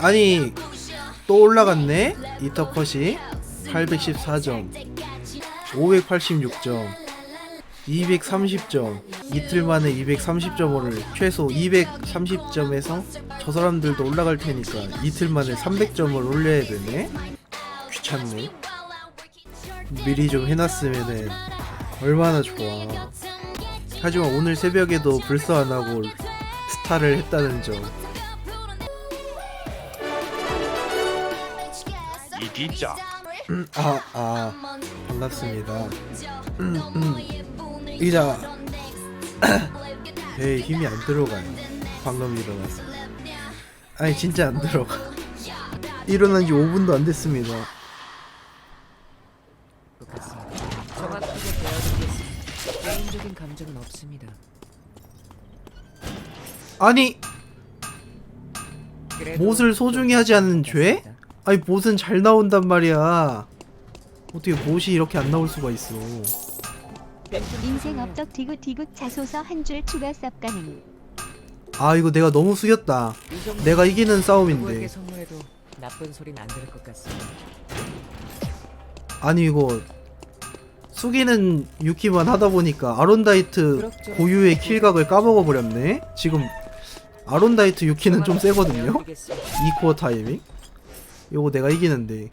아니 또 올라갔네? 이터컷이 814점 586점 230점. 이틀 만에 230점을 최소 230점에서 저 사람들도 올라갈 테니까 이틀 만에 300점을 올려야 되네? 귀찮네. 미리 좀 해놨으면은 얼마나 좋아. 하지만 오늘 새벽에도 불사 안 하고 스타를 했다는 점 이기자 아, 아, 반갑습니다. 음, 음. 이자 배에 힘이 안 들어가요. 방금 일어났어. 아니 진짜 안 들어가. 일어난 지 5분도 안 됐습니다. 정확하게. 개인적인 감정은 없습니다. 아니 그래도 못을 소중히 하지 않는 죄? 같습니다. 아니 못은 잘 나온단 말이야. 어떻게 못이 이렇게 안 나올 수가 있어? 인생 업적 디귿디귿 자소서 한 줄 추가 쌉 가능. 아 이거 내가 너무 숙였다. 내가 이기는 싸움인데. 선물해도 나쁜 소리는 안 들을 것 같습니다. 아니 이거 숙이는 유키만 하다 보니까 아론다이트 고유의 킬각을 까먹어 버렸네. 지금 아론다이트 유키는 좀 세거든요. 2코어 타이밍. 요거 내가 이기는데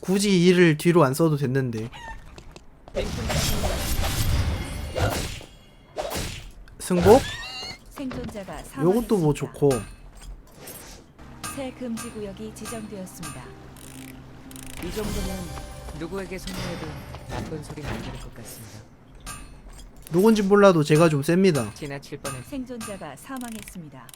굳이 이를 뒤로 안 써도 됐는데 승복? 생존자가. 요것도 뭐 좋고 새 금지 구역이 지정되었습니다. 이 정도면 누구에게 선물해도 나쁜 소리는 안 들을 것 같습니다. 누군지 몰라도 제가 좀 셉니다. 지나칠 뻔했. 생존자가 사망했습니다.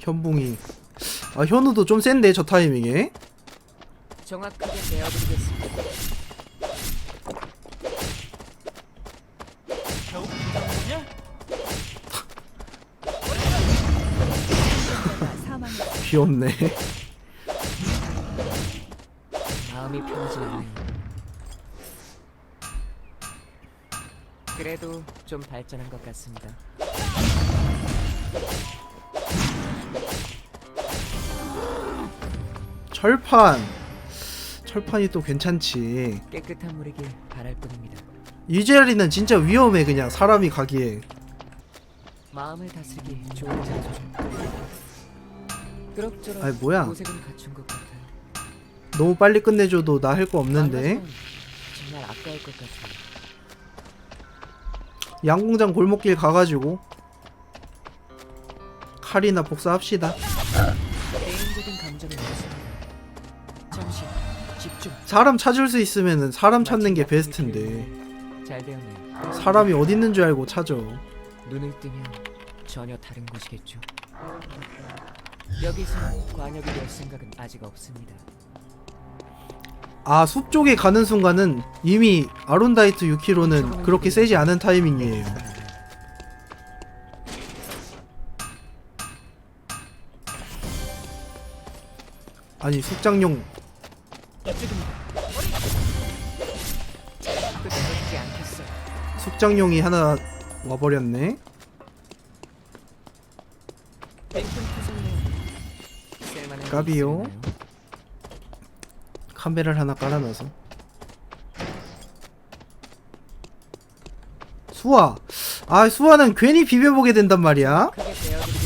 현붕이 아 현우도 좀 센데 저 타이밍에 정확하게 사망했습니다. 귀엽네. 마음이 편하지 않네요. 그래도 좀 발전한 것 같습니다. 철판 철판이 또 괜찮지. 깨끗한 물이길 바랄 뿐입니다. 이 자리는 진짜 위험해 그냥 사람이 가기에. 마음을 다스리기 좋은 장소죠. 그럭저럭 아니, 뭐야? 고색은 갖춘 것 같아요. 너무 빨리 끝내줘도 나 할 거 없는데 망가지면 정말 아까울 것 같아요. 양공장 골목길 가가지고 칼이나 복사합시다. 개인적인 없습니다. 잠시 집중. 사람 찾을 수 있으면은 사람 찾는 게 베스트인데 잘 되었네요. 사람이 어디 있는 줄 알고 찾아. 눈을 뜨면 전혀 다른 곳이겠죠. 여기서 관역이 될 생각은 아직 없습니다. 아 숲 쪽에 가는 순간은 이미 아론다이트 6km는 그렇게 세지 않은 타이밍이에요. 아니 숙장용. 끝내지 않겠어요. 숙장용이 하나 와버렸네. 까비요. 카메라를 하나 깔아놔서 수아 아 수아는 괜히 비벼보게 된단 말이야 배워드리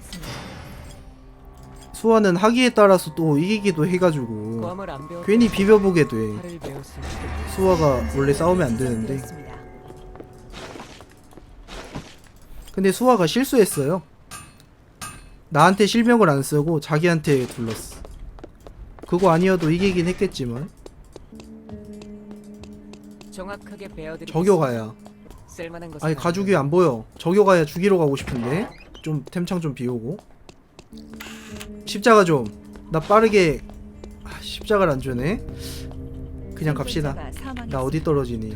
사망했습니다. 수아는 하기에 따라서 또 이기기도 해가지고 검을 안 배웠. 괜히 비벼보게 돼 팔을. 수아가 원래 싸우면 안 되는데. 근데 수아가 실수했어요 나한테 실명을 안 쓰고 자기한테 둘렀어 그거 아니어도 이기긴 했겠지만 정확하게. 저격아야 쓸만한 아니 안 가죽이 안 보여 저격아야 죽이러 가고 싶은데 좀 템창 좀 비우고 십자가 좀 나 빠르게 아, 십자가를 안 주네 그냥 갑시다. 나 어디 떨어지니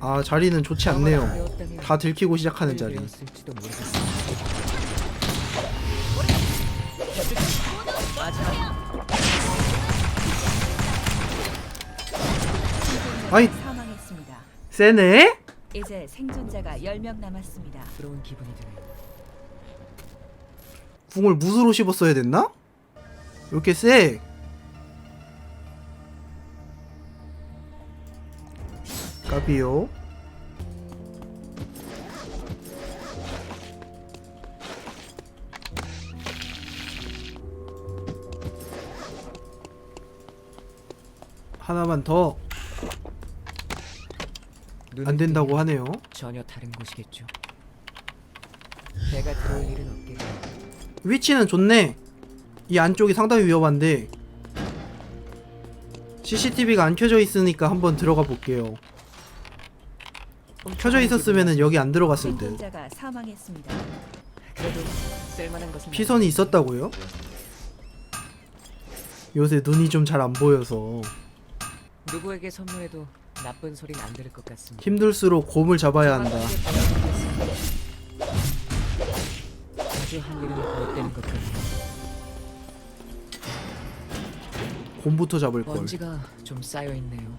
아 자리는 좋지 않네요 다 들키고 시작하는 자리. 아이. 세네? 이제 생존자가 10명 남았습니다. 부러운 기분이 드네. 궁을 무수로 씹었어야 됐나? 왜 이렇게 세? 까비요 하나만 더 안 된다고 하네요 전혀 다른 곳이겠죠. 내가 들어올 일은 없겠고 위치는 좋네. 이 안쪽이 상당히 위험한데 CCTV가 안 켜져 있으니까 한번 들어가 볼게요. 켜져 있었으면은 여기 안 들어갔을 듯. 생존자가 사망했습니다. 그래도 쓸만한 것은 피선이 있었다고요? 요새 눈이 좀 잘 안 보여서 누구에게 선물해도 나쁜 소리는 안 들을 것 같습니다. 힘들수록 곰을 잡아야 한다. 아주 할 일은 못되는 것 같네요. 곰부터 잡을 걸. 먼지가 좀 쌓여 있네요.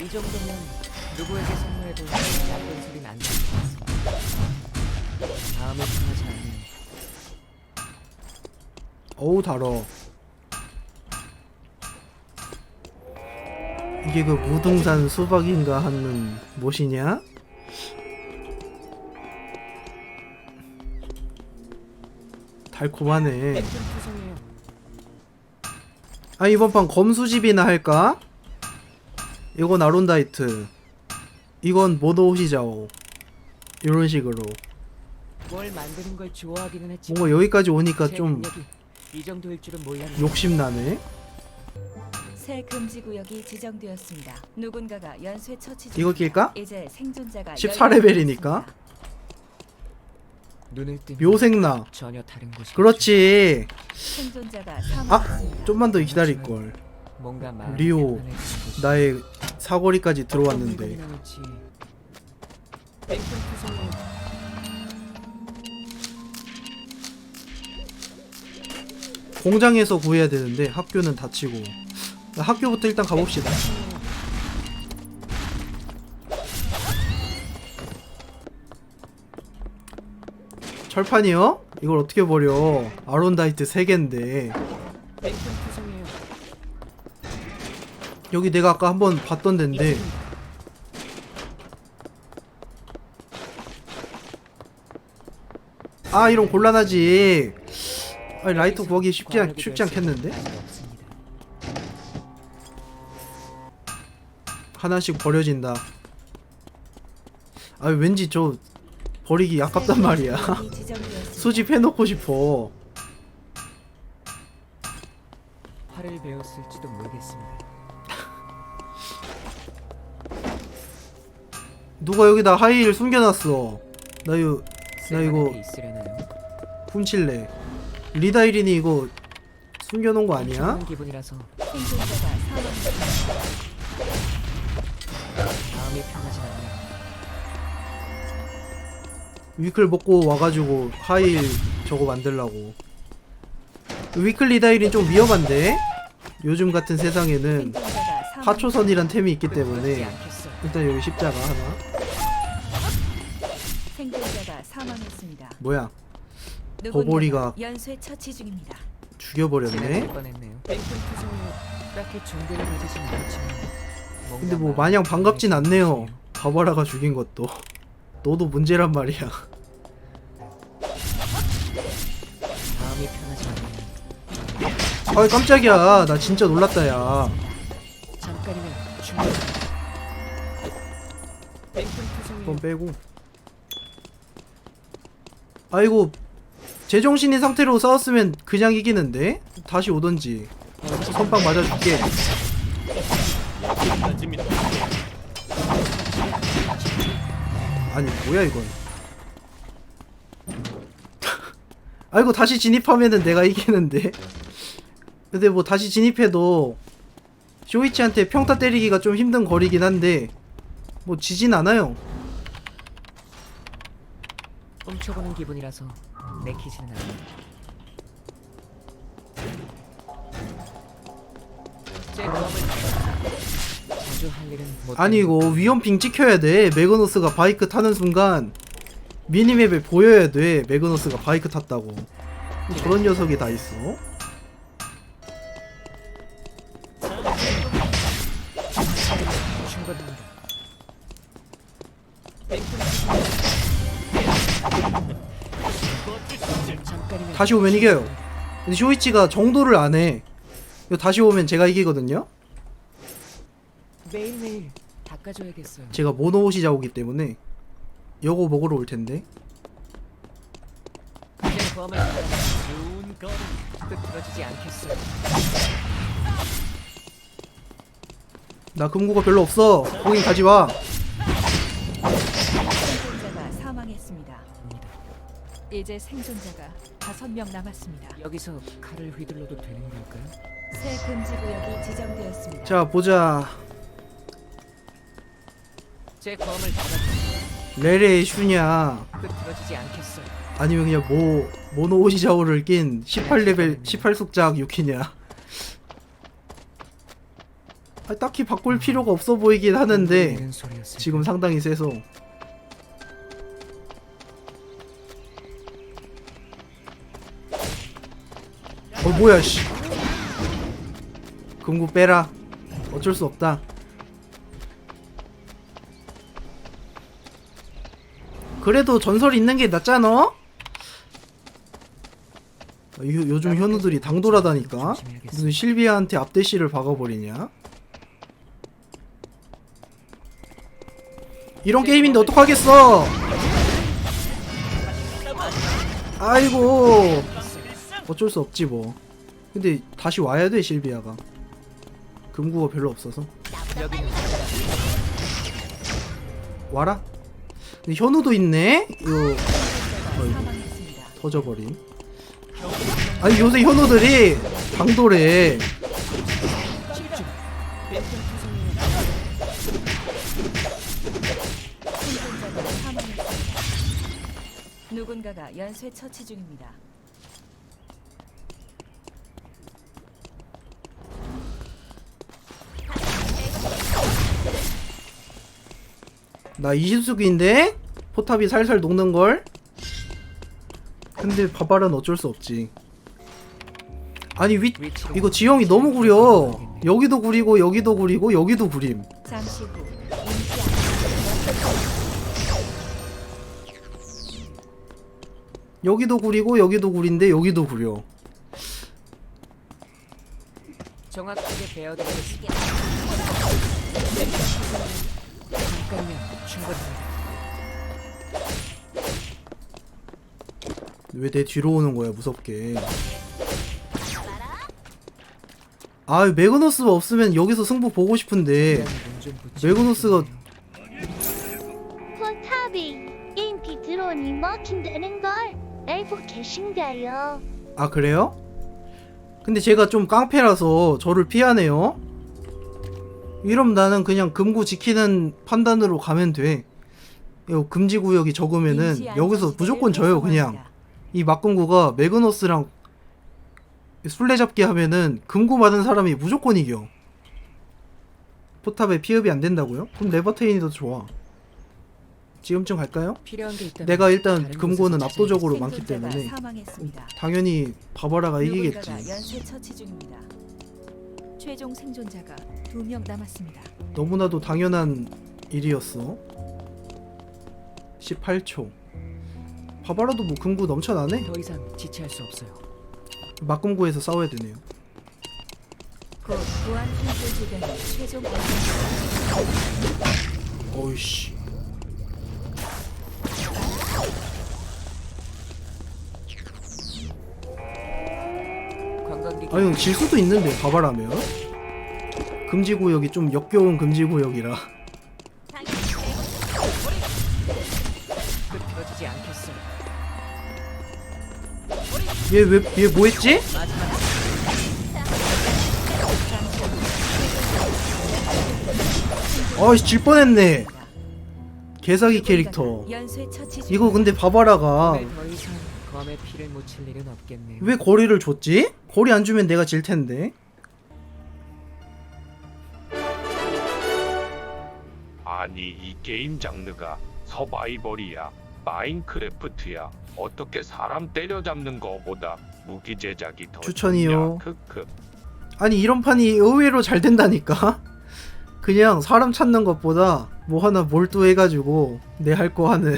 이 정도면 누구에게 선물해도 나쁜 소리는 안 들을 것 같습니다. 마음이 편하지 않네요. 어우 달어. 이게 그 무등산 수박인가 하는 무엇이냐? 달콤하네. 아 이번 판 검수집이나 할까? 이건 아론다이트. 이건 모노시자오. 이런 식으로. 뭔가 여기까지 오니까 제좀 이이 정도일 줄은 몰랐네요. 욕심 나네. 새 금지 구역이 지정되었습니다. 누군가가 연쇄 처치 중. 이거 낄까? 이제 생존자가 14 레벨이니까. 10명 눈을 뜨면 묘생나. 전혀 다른 곳이 그렇지. 생존자가 아. 좀만 더 기다릴 걸. 뭔가 마음이 리오, 편안해지는 곳이 나의 사거리까지 들어왔는데. 물건이 나올지 공장에서 구해야 되는데 학교는 닫히고. 학교부터 일단 가봅시다. 철판이요? 이걸 어떻게 버려? 아론다이트 3개인데. 뺑뺑 투성이에요. 여기 내가 아까 한번 봤던 데인데. 아, 이런 곤란하지. 아니, 라이터 구하기 쉽지, 않, 쉽지 않겠는데? 하나씩 버려진다. 아, 왠지 저 버리기 아깝단 말이야. 구역이 지정되었습니다. 수집해 놓고 싶어. 활을 배웠을지도 모르겠습니다. 누가 여기다 하이를 숨겨놨어. 나 이거 나 이거 쓸만한 게 있으려나요? 훔칠래. 리다 이린이 이거 숨겨놓은 거 아니야? 기분이라서 생존자가. 마음이 편하지 않네요. 위클 먹고 와가지고 하이 저거 만들라고. 위클 리다 이린 좀 위험한데? 요즘 같은 세상에는 생존자가 사망. 파초선이란 템이 있기 때문에. 일단 여기 십자가 하나. 생존자가 사망했습니다. 뭐야? 버버리가 연쇄 처치 중입니다. 죽여버렸네. 뻔했네요. 딱히 가지진 않지만 근데 뭐 마냥 반갑진 않네요. 바바라가 죽인 것도. 너도 문제란 말이야. 마음이 편하지 않네요. 아 깜짝이야. 나 진짜 놀랐다 야. 잠깐이면 충분히 빼고. 아이고 제정신인 상태로 싸웠으면 그냥 이기는데 다시 오던지 선빵 맞아줄게. 아니 뭐야 이건. 아이고 다시 진입하면은 내가 이기는데. 근데 뭐 다시 진입해도 쇼이치한테 평타 때리기가 좀 힘든 거리긴 한데 뭐 지진 않아요. 훔쳐보는 기분이라서 내키지는 않아요. 제 검을 자주 할 일은 못. 아니 이거 위험핑 찍혀야 돼. 매그너스가 바이크 타는 순간 미니맵에 보여야 돼. 매그너스가 바이크 탔다고. 그런 녀석이 다 있어. 충분합니다. 다시 오면 이겨요. 근데 쇼이치가 정도를 안 해. 이거 다시 오면 제가 이기거든요. 매일매일 닦아줘야겠어요. 제가 모노오시 자오기 때문에 요거 먹으러 올 텐데. 좋은 끄트러지지. 나 금고가 별로 없어. 거긴 가지 마. 이제 생존자가 다섯 명 남았습니다. 여기서 칼을 휘둘러도 되는 걸까요? 새 금지 구역이 지정되었습니다. 자 보자. 제 검을 닫아 레레 슈냐 끄트러지지 않겠어요. 아니면 그냥 모 모노 오시 자오를 낀 18레벨 18숙작 유키냐. 아, 딱히 바꿀 필요가 없어 보이긴 하는데 소리였을까요? 지금 상당히 세서 뭐야 씨. 금고 빼라. 어쩔 수 없다. 그래도 전설 있는 게 낫잖아? 아, 요, 요즘 현우들이 당돌하다니까. 무슨 실비아한테 앞대시를 박아버리냐? 이런 게임인데 어떡하겠어? 아이고 어쩔 수 없지 뭐 근데 다시 와야 돼 실비아가 금구가 별로 없어서 와라 근데 현우도 있네 이거 어이구 사망했습니다. 터져버림 아니 요새 현우들이 사망했습니다. 누군가가 연쇄 처치 중입니다. 나 20숙인데 포탑이 살살 녹는걸? 근데 바발은 어쩔 수 없지. 아니 위 이거 지형이 너무 구려. 여기도 구리고 여기도 구리고 여기도 구림. 여기도 구리고 여기도 구린데 여기도 구려. 정확하게 베어드리겠습니다. 왜 내 뒤로 오는 거야 무섭게 아 매그너스가 없으면 여기서 승부 보고 싶은데 매그너스가 포탑이 인기 드론이 먹힌다는 걸 알고 계신가요? 아 그래요? 근데 제가 좀 깡패라서 저를 피하네요 이러면 나는 그냥 금구 지키는 판단으로 가면 돼 이거 금지 구역이 적으면은 여기서 무조건 져요 그냥. 이 막금구가 매그너스랑 술래잡기 하면은 금고 맞은 사람이 무조건 이겨 포탑에 피업이 안 된다고요? 그럼 레버테인이 더 좋아 지금쯤 갈까요? 필요한 게 있다면 내가 일단 다른 금고는 곳에서 압도적으로 많기 생존자가 때문에 사망했습니다. 당연히 바바라가 이기겠지 누군가가 연쇄 처치 중입니다. 최종 생존자가 두 명 남았습니다. 너무나도 당연한 일이었어 18초 바바라도 뭐 금고 넘쳐나네? 더 이상 지체할 수 없어요. 막금고에서 싸워야 되네요 곧 최종 어이씨 관광객이 아니 질 수도 있는데 바바라면 금지 구역이 좀 역겨운 금지 구역이라 끄트러지지 않겠어요. 얘왜얘 뭐했지? 어이씨 질 뻔했네 개사기 캐릭터. 이거 근데 바바라가 오늘 더 이상 검에 피를 묻힐 일은 없겠네요. 왜 거리를 줬지? 거리 안 주면 내가 질 텐데 아니 이 게임 장르가 서바이벌이야 마인크래프트야 어떻게 사람 때려잡는 거보다 무기 제작이 더 추천이요. 좋냐? 크크 아니 이런 판이 의외로 잘 된다니까 그냥 사람 찾는 것보다 뭐 하나 몰두해가지고 내 할 거 하는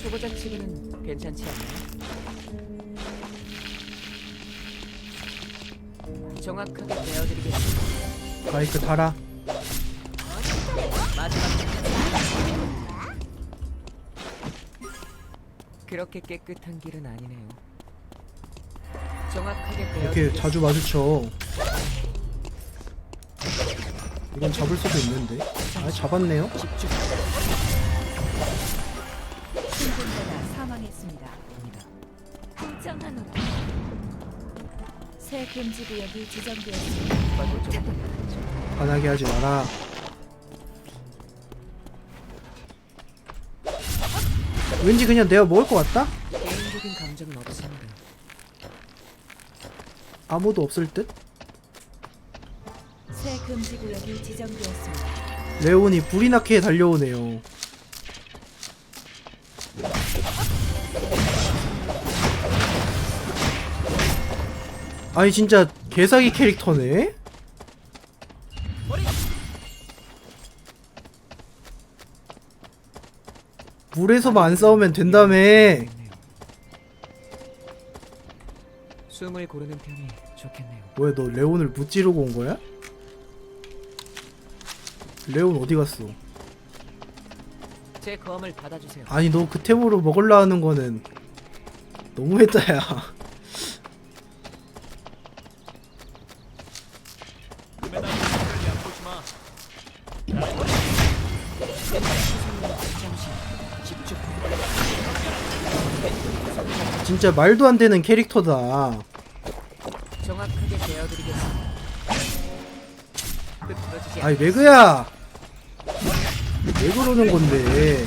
초보자 치고는 괜찮지 않나요? 정확하게 베어드리겠습니다. 마이크 달아 그렇게 깨끗한 길은 아니네요. 정확하게 이렇게. 자주 마주쳐 이건 잡을 수도 있는데 아 잡았네요 집중. 생존자가 사망했습니다. 정하노라. 새 금지 구역이 지정되었습니다. 화나게 하지 마라 왠지 그냥 내가 먹을 것 같다? 개인적인 감정은 없습니다. 아무도 없을 듯? 새 금지 구역이 지정되었습니다. 레온이 불이 나게 달려오네요 아니 진짜 개사기 캐릭터네? 물에서만 안 싸우면 된다며 숨을 고르는 편이 좋겠네요. 뭐야 너 레온을 무찌르고 온 거야? 레온 어디 갔어? 제 검을 받아주세요. 아니 너 그 템으로 먹으려 하는 거는 너무했다야 진짜 말도 안 되는 캐릭터다 정확하게 베어드리겠습니다. 흐트러지지 아이 매그야 왜 그러는 건데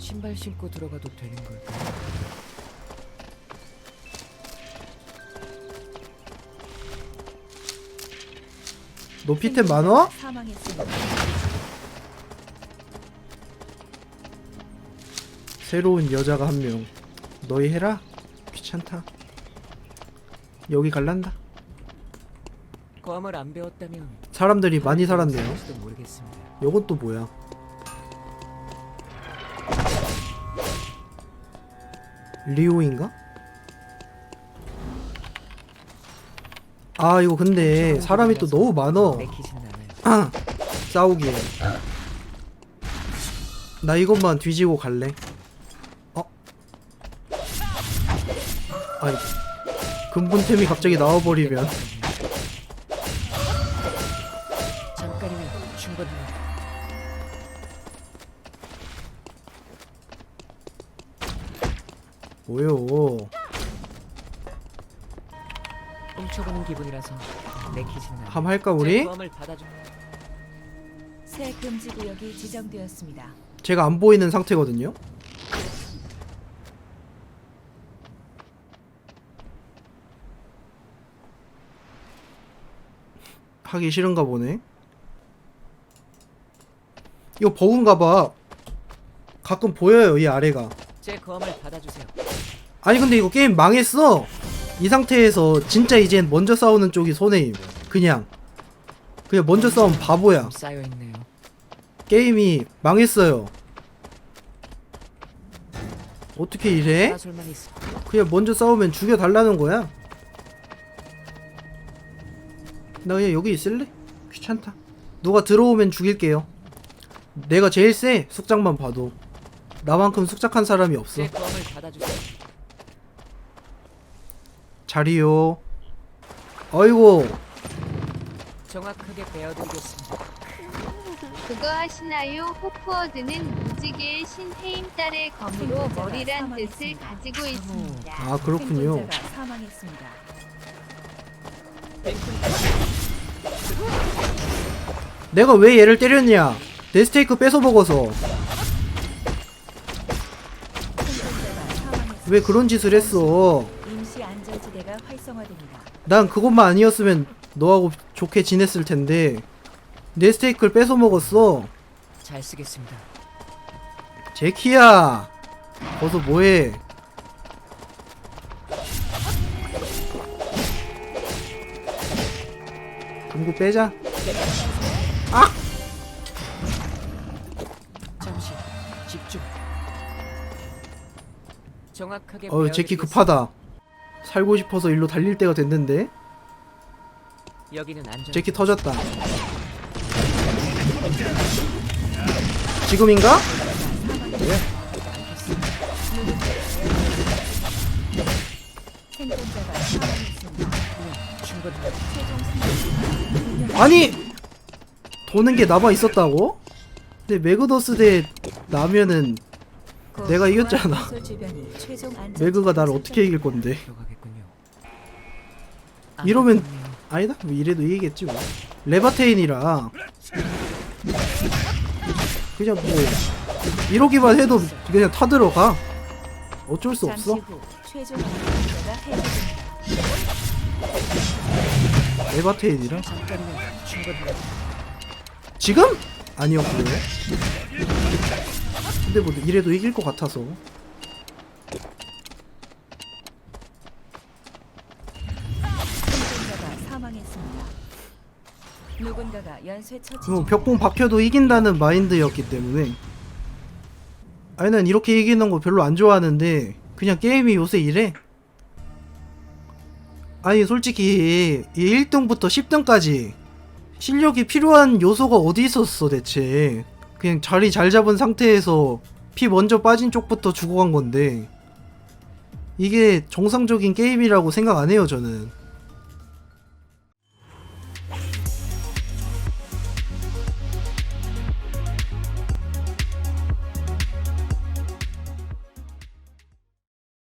신발 신고 들어가도 되는 걸까? 너 피템 많어? 사망했습니다. 새로운 여자가 한 명. 너희 해라. 귀찮다. 여기 갈란다. 검을 안 배웠다면 사람들이 많이 살았네요. 살지도 모르겠습니다. 요건 또 뭐야? 리오인가? 아 이거 근데 사람이 또 너무 많어 않아요. 싸우기에 나 이것만 뒤지고 갈래 근본템이 갑자기 나와버리면 잠깐이면 충분합니다. 뭐요 훔쳐보는 기분이라서 내키지는. 함 할까 제 우리? 받아줘. 새 금지 구역이 지정되었습니다. 제가 안 보이는 상태거든요 하기 싫은가 보네. 이거 버그인가 봐. 가끔 보여요 이 아래가. 제 검을 받아주세요. 아니 근데 이거 게임 망했어. 이 상태에서 진짜 이젠 먼저 싸우는 쪽이 손해임. 그냥. 그냥 먼저 싸우면 바보야. 좀 쌓여 있네요. 게임이 망했어요. 어떻게 이래? 있어. 그냥 먼저 싸우면 죽여달라는 거야 나 그냥 여기 있을래? 귀찮다 누가 들어오면 죽일게요 내가 제일 세 숙장만 봐도 나만큼 숙작한 사람이 없어 제 검을 받아주세요. 자리요 어이구 정확하게 베어드리겠습니다. 그거 하시나요? 호프워드는 무지 무지개의 신해임 딸의 검으로 머리란 뜻을 가지고 있습니다. 아 그렇군요. 생존자가 사망했습니다. 내가 왜 얘를 때렸냐? 내 스테이크 뺏어 먹어서. 왜 그런 짓을 했어? 난 그것만 아니었으면 너하고 좋게 지냈을 텐데 내 스테이크를 뺏어 먹었어. 잘 쓰겠습니다. 제키야, 거기서 뭐해? 금고 빼자. 잠시 집중. 정확하게 어, 제키. 급하다. 살고 싶어서 일로 달릴 때가 됐는데. 여기는 안전. 제키 터졌다. 지금인가? 생존자가 사망했습니다. 아니 도는 게 남아 있었다고? 근데 매그더스 대 나면은 곧 내가 이겼잖아. 매그가 날 어떻게 이길 건데? 이러면-. 아니다 뭐 이래도 이기겠지 뭐 레바테인이라 그냥 뭐 이러기만 해도 그냥 타들어가 어쩔 수 없어 충분합니다. 지금? 아니었고요? 근데 뭐 이래도 이길 것 같아서. 뭐중 벽공 박혀도 이긴다는 마인드였기 때문에. 아니 난 이렇게 이기는 거 별로 안 좋아하는데 그냥 게임이 요새 이래 아니 솔직히 이 1등부터 10등까지 실력이 필요한 요소가 어디 있었어 대체? 그냥 자리 잘 잡은 상태에서 피 먼저 빠진 쪽부터 죽어간 건데 이게 정상적인 게임이라고 생각 안 해요 저는